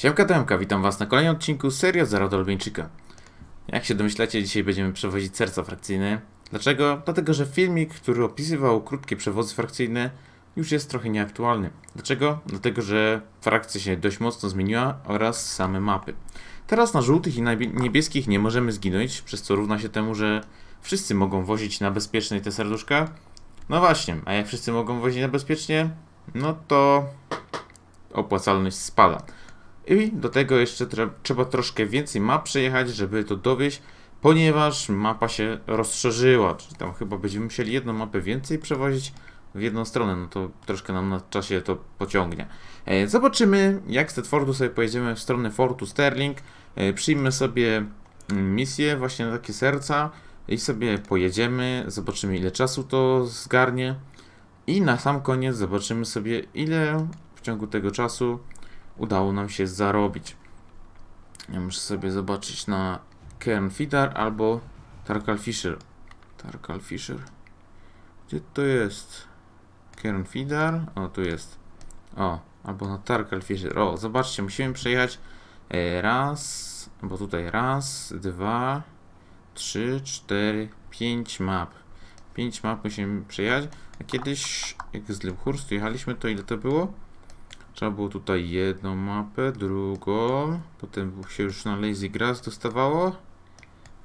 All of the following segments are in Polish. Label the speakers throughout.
Speaker 1: Siemka Temka, witam was na kolejnym odcinku serii od Zera do Olbieńczyka. Jak się domyślacie, dzisiaj będziemy przewozić serca frakcyjne. Dlaczego? Dlatego, że filmik, który opisywał krótkie przewozy frakcyjne, już jest trochę nieaktualny. Dlaczego? Dlatego, że frakcja się dość mocno zmieniła oraz same mapy. Teraz na żółtych i na niebie- niebieskich nie możemy zginąć, przez co równa się temu, że wszyscy mogą wozić na bezpiecznej te serduszka. No właśnie, a jak wszyscy mogą wozić na bezpiecznie, no to opłacalność spada. I do tego jeszcze trzeba troszkę więcej map przejechać, żeby to dowieść, ponieważ mapa się rozszerzyła. Czyli tam chyba będziemy musieli jedną mapę więcej przewozić w jedną stronę, no to troszkę nam na czasie to pociągnie. E, zobaczymy, jak z Tedfordu sobie pojedziemy w stronę Fortu Sterling. E, przyjmę sobie mm, misję właśnie na takie serca i sobie pojedziemy, zobaczymy ile czasu to zgarnie. I na sam koniec zobaczymy sobie, ile w ciągu tego czasu udało nam się zarobić. Ja muszę sobie zobaczyć na Kern Fidar albo Tarkal Fisher. Tarkal Fisher. Gdzie to jest? Kern Fidar. O, tu jest. O, albo na Tarkal Fisher. O, zobaczcie, musimy przejechać e, raz, bo tutaj raz, dwa, trzy, cztery, pięć map. Pięć map musimy przejechać. A kiedyś, jak z Limhurstu jechaliśmy, to ile to było? Trzeba było tutaj jedną mapę, drugą, potem się już na Lazy Grass dostawało.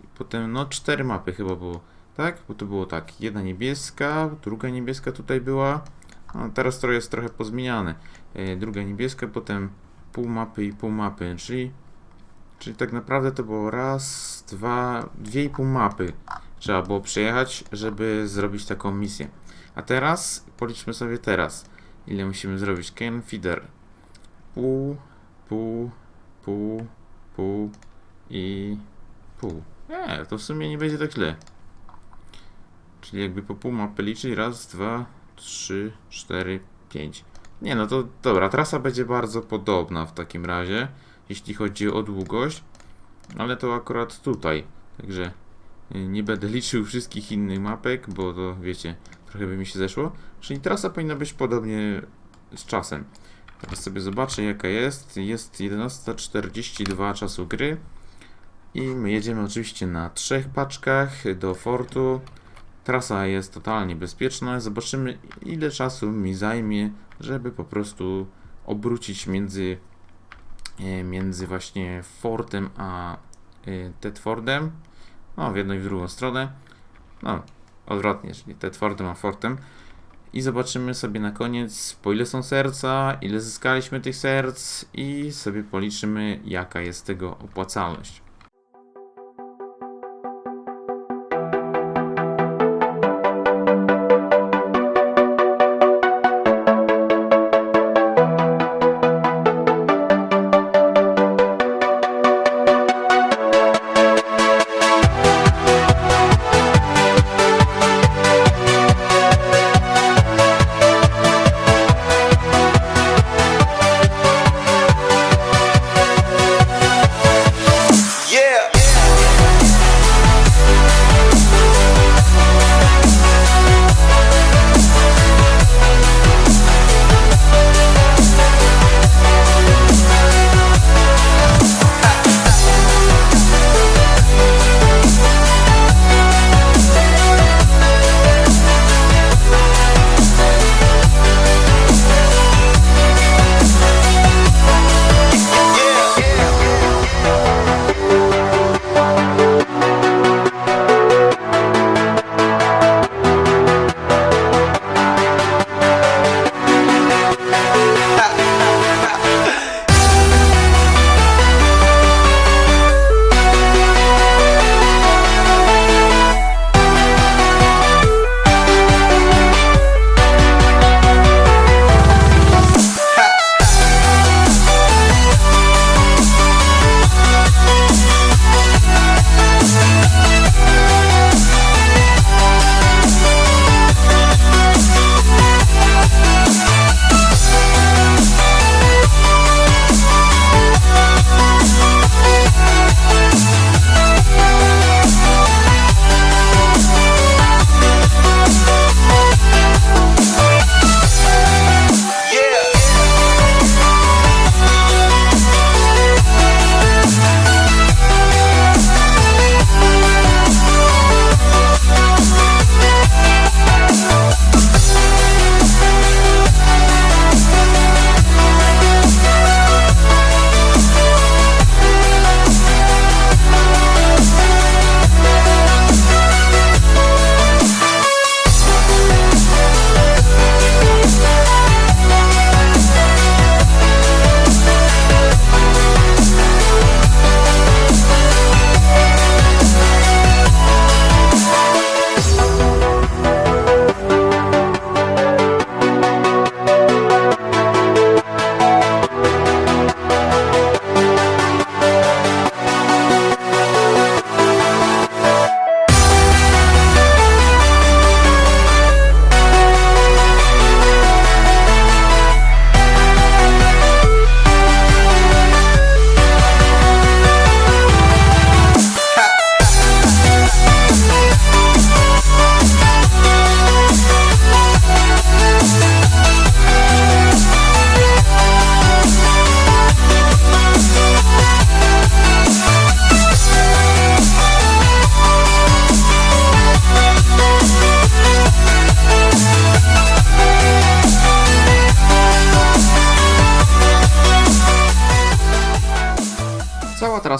Speaker 1: I potem, no, cztery mapy chyba było, tak? Bo to było tak, jedna niebieska, druga niebieska tutaj była. No, teraz to jest trochę pozmieniane. E, druga niebieska, potem pół mapy i pół mapy, czyli, czyli tak naprawdę to było raz, dwa, dwie i pół mapy trzeba było przejechać, żeby zrobić taką misję. A teraz, policzmy sobie teraz. Ile musimy zrobić? Can feeder. Pół, pół, pół, pół i pół. Nie, to w sumie nie będzie tak źle. Czyli jakby po pół mapy liczyć. Raz, dwa, trzy, cztery, pięć. Nie no to dobra, trasa będzie bardzo podobna w takim razie, jeśli chodzi o długość. Ale to akurat tutaj. Także nie będę liczył wszystkich innych mapek, bo to wiecie, trochę by mi się zeszło. Czyli trasa powinna być podobnie z czasem. Teraz sobie zobaczę jaka jest. Jest 11.42 czasu gry. I my jedziemy oczywiście na trzech paczkach do fortu. Trasa jest totalnie bezpieczna. Zobaczymy ile czasu mi zajmie, żeby po prostu obrócić między, e, między właśnie fortem a e, Tedfordem. No, w jedną i w drugą stronę. No, odwrotnie, czyli Tedfordem a fortem. I zobaczymy sobie na koniec, po ile są serca, ile zyskaliśmy tych serc i sobie policzymy, jaka jest tego opłacalność.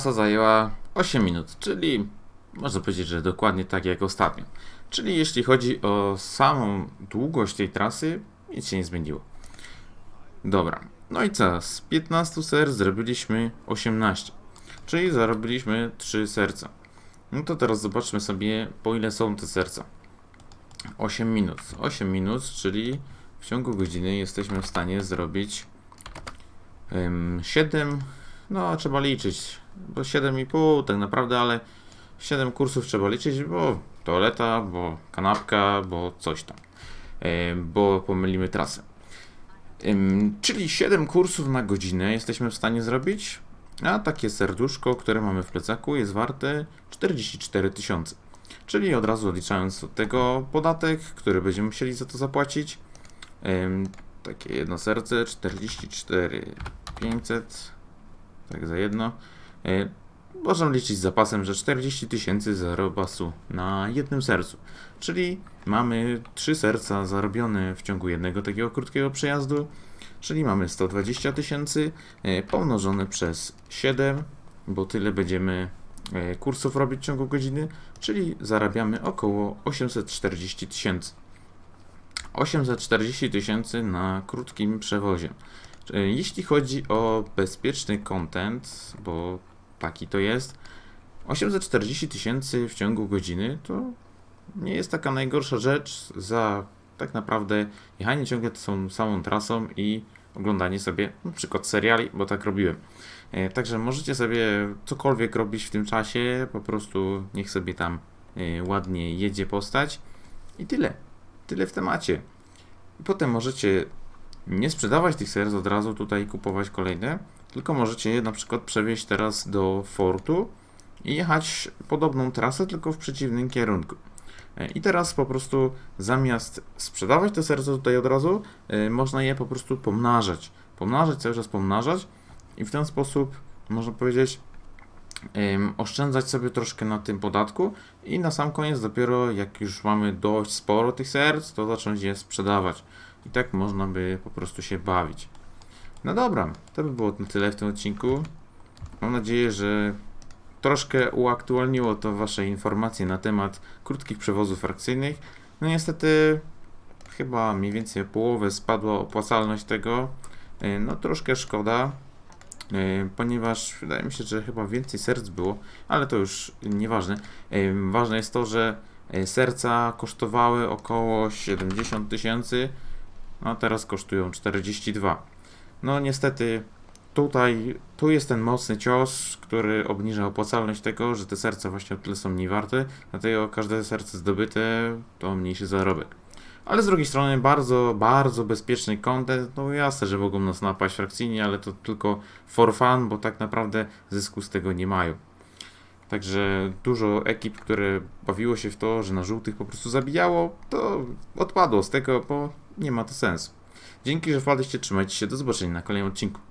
Speaker 1: Trasa zajęła 8 minut, czyli można powiedzieć, że dokładnie tak jak ostatnio. Czyli jeśli chodzi o samą długość tej trasy, nic się nie zmieniło. Dobra, no i co? Z 15 serc zrobiliśmy 18, czyli zarobiliśmy 3 serca. No to teraz zobaczmy sobie, po ile są te serca. 8 minut. 8 minut, czyli w ciągu godziny jesteśmy w stanie zrobić Ym, 7, no trzeba liczyć, bo 7,5 tak naprawdę, ale 7 kursów trzeba liczyć, bo toaleta, bo kanapka, bo coś tam, Ym, bo pomylimy trasę. Czyli 7 kursów na godzinę jesteśmy w stanie zrobić, a takie serduszko, które mamy w plecaku jest warte 44 tysiące. Czyli od razu odliczając od tego podatek, który będziemy musieli za to zapłacić, takie jedno serce 44 500 tak za jedno. E, możemy liczyć z zapasem, że 40 tysięcy zarobasu na jednym sercu. Czyli mamy 3 serca zarobione w ciągu jednego takiego krótkiego przejazdu. Czyli mamy 120 tysięcy e, pomnożone przez 7 bo tyle będziemy e, kursów robić w ciągu godziny. Czyli zarabiamy około 840 tysięcy. 840 tysięcy na krótkim przewozie. E, Jeśli chodzi o bezpieczny content, bo taki to jest, 840 tysięcy w ciągu godziny to nie jest taka najgorsza rzecz za tak naprawdę jechanie ciągle tą samą trasą i oglądanie sobie na przykład seriali, bo tak robiłem. E, Także możecie sobie cokolwiek robić w tym czasie, po prostu niech sobie tam e, ładnie jedzie postać i tyle. Tyle w temacie. Potem możecie nie sprzedawać tych serc od razu tutaj kupować kolejne, tylko możecie je na przykład przewieźć teraz do fortu i jechać podobną trasę, tylko w przeciwnym kierunku. E, I teraz po prostu zamiast sprzedawać te serca tutaj od razu, e, można je po prostu pomnażać. Pomnażać, cały czas pomnażać i w ten sposób można powiedzieć oszczędzać sobie troszkę na tym podatku i na sam koniec dopiero jak już mamy dość sporo tych serc, to zacząć je sprzedawać. I tak można by po prostu się bawić. No dobra, to by było na tyle w tym odcinku. Mam nadzieję, że troszkę uaktualniło to Wasze informacje na temat krótkich przewozów frakcyjnych. No niestety chyba mniej więcej połowę spadła opłacalność tego. Yy, No troszkę szkoda, yy, ponieważ wydaje mi się, że chyba więcej serc było, ale to już nieważne. Yy, Ważne jest to, że serca kosztowały około 70 tysięcy, a teraz kosztują 42. No niestety tutaj tu jest ten mocny cios, który obniża opłacalność tego, że te serca właśnie o tyle są mniej warte, dlatego każde serce zdobyte to mniejszy zarobek. Ale z drugiej strony bardzo, bardzo bezpieczny content, no jasne, że mogą nas napaść frakcyjnie, ale to tylko for fun, bo tak naprawdę zysku z tego nie mają. Także dużo ekip, które bawiło się w to, że na żółtych po prostu zabijało, to odpadło z tego, bo nie ma to sensu. Dzięki, że wpadliście, trzymajcie się, do zobaczenia na kolejnym odcinku.